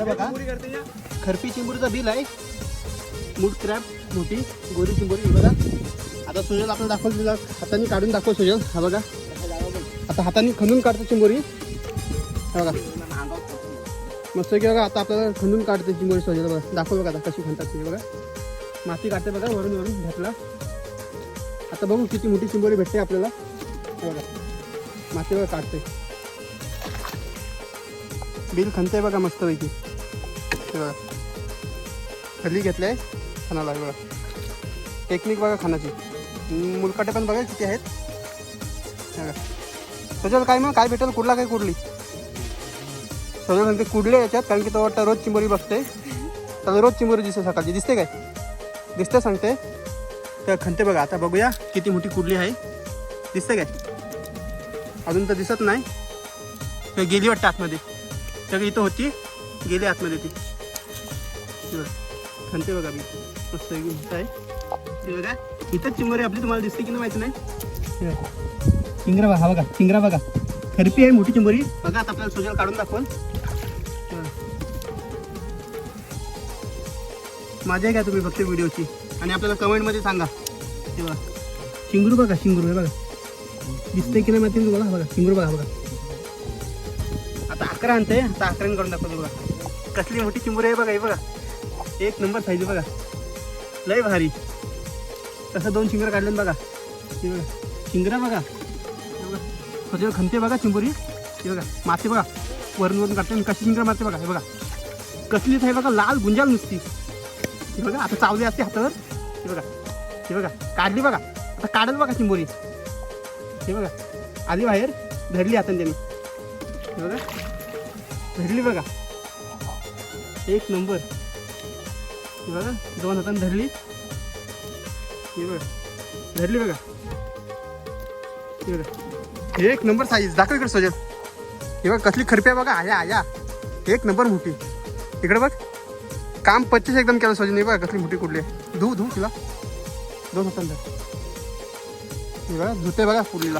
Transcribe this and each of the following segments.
इकडे बघा. खरपी चिंबोरीचं बिल आहे. मूड क्रॅप मोठी गोरी चिंबोरी बघा. आता सुजल आपल्याला दाखवलं तिला हाताने काढून दाखव सुजल. हा बघा. आता हाताने खणून काढतो चिंबोरी. हा बघा. मस्त की बघा आता आपल्याला खणून काढते चिंबोरी सुजल. बघा. दाखव बघा आता कशी खणतात बघा. माती काढते बघा वरून वरून घातला आता बघू किती मोठी चिंबोरी भेटते आपल्याला. हे बघा. माती बघा काढते. बिल खणते बघा मस्तपैकी. खली घेतले खानाला हे बघा. टेक्निक बघा खानाची मुलकाटे पण बघा किती आहेत. सजल त्याच्यात काय मग? काय भेटेल? कुठला काय कुठली? सजल सांगते कुडले याच्यात? कारण की तो वाटतं रोज चिंबोरी बघते त्याला रोज चिंबोरी दिसते सकाळची. दिसते काय? दिसते सांगते तर खंते बघा आता बघूया किती मोठी कुडली आहे. दिसते काय? अजून तर दिसत नाही. तर गेली वाटतं आतमध्ये. तर इथं होती. गेली आतमध्ये ती. खणते बघा मी. मस्त मस्त आहे. ते बघा इथंच आपली तुम्हाला दिसते की नाही माहिती नाही? बघा. चिंगरा बघा हा बघा चिंगरा बघा. खरपी आहे मोठी चिंबोरी बघा आता आपल्याला सोजल काढून दाखवून. माझ्या घ्या तुम्ही फक्त व्हिडिओची. आणि आपल्याला कमेंटमध्ये सांगा. बघा. शिंगरू बघा शिंगरू हे बघा. दिसतंय की नाही माहिती तुम्हाला? बघा शिंगरू बघा बघा. आता अकरा आणते आता अकराने काढून दाखवतो बघा. कसली मोठी चिंबुरी आहे बघा हे बघा. एक नंबर साईज बघा. लय भारी. तसं दोन शिंगर काढले बघा. हे बघा. शिंगरा बघा. हे बघा. बघा चिंबुरी. हे बघा. माते बघा. वरून वरून काढते आणि कशी शिंगर मारते बघा. हे बघा. कसलीच आहे बघा लाल गुंजाल नुसती. हे बघा आता चावली असते हातावर. हे बघा. हे बघा. काढली बघा. आता काढल बघा चिंबोरी. हे बघा. आली बाहेर. धरली हाताने त्यांनी. हे बघा. धरली बघा. एक नंबर. हे बघा दोन हाताने धरली. हे बघा धरली बघा. हे बघा. एक नंबर साईज दाखव इकडे सजल हे बघा कसली खरप्या बघा आया आया. एक नंबर मोठी. इकडे बघ. काम पच्चीस एकदम केलं सोजन हे बघा कसली मोठी कुठली. आहे धू धू तिला. दोन हाताने धर. हे बघा धुते बघा पुढलीला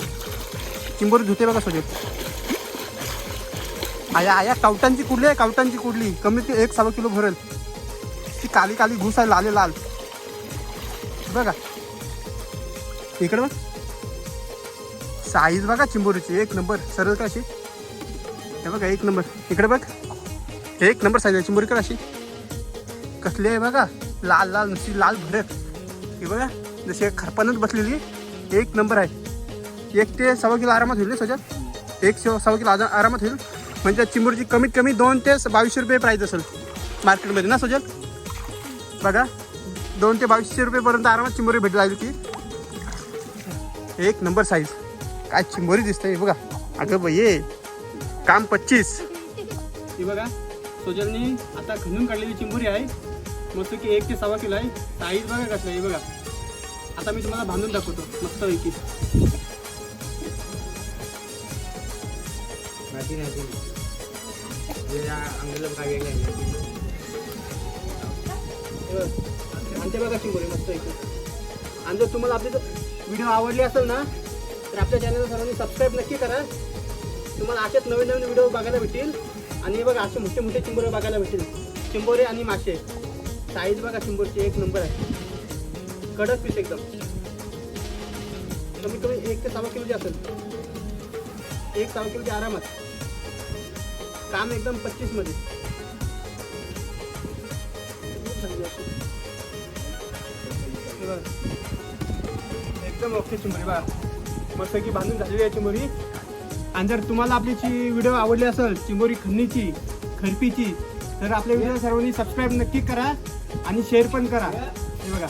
चिंबोरी धुते बघा सजल आया आया कावटांची कुडली आहे? कावटांची कुडली कमीत एक सव्वा किलो भरेल. अशी काली काली घुस आहे लाले लाल. बघा. इकडे बघ. साईज बघा चिंबोरीची. एक नंबर. सरळ का अशी. हे बघा एक नंबर. इकडे बघ. एक नंबर साईज आहे चिंबोरीकडे अशी. कसली आहे बघा. लाल लाल नुसती लाल भरत. हे बघा. जशी एक खरपानच बसलेली. एक नंबर आहे. एक ते सव्वा किलो आरामात होईल ना सजत एक सव्वा सव्वा किलो आरामात होईल. म्हणजे चिंबोरीची कमीत कमी दोन ते बावीसशे रुपये प्राईस असेल. मार्केटमध्ये. ना सजल बघा दोन ते बावीसशे रुपयेपर्यंत आरामात चिंबोरी भेट जाईल की एक नंबर साईज काय चिंबोरी दिसते बघा. अगं बये काम पच्चीस. ही बघा सोजलनी आता खणून काढलेली चिंबोरी आहे. मस्त की एक ते सव्वा किलो आहे. साईज बघा कसं आहे बघा. आता मी तुम्हाला बांधून दाखवतो मस्त पैकी आणते बघा चिंबोरी मस्त पैकी आणि जर तुम्हाला आपली व्हिडिओ आवडली असेल ना तर आपल्या चॅनलला सर्वांनी सबस्क्राईब नक्की करा. तुम्हाला असेच नवीन नवीन व्हिडिओ बघायला भेटतील. आणि बघा असे मोठे मोठे चिंबोरे बघायला भेटतील. चिंबोरे आणि मासे. साईज बघा चिंबोरचे एक नंबर आहे. कडक पीस एकदम. कमीत कमी एक ते सहा किलोची असेल. एक सहा किलोची आरामात. काम एकदम पच्चीस बघा. एकदम ओके चिंबोरी बघा मस्त की बांधून झालेली आहे चिंबोरी. आणि जर तुम्हाला आपली ची व्हिडिओ आवडली असेल चिंबोरी खन्नीची खरपीची तर आपल्या व्हिडिओ सर्वांनी सबस्क्राईब नक्की करा आणि शेअर पण करा. हे बघा.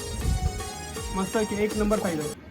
मस्त की एक नंबर पाहिजे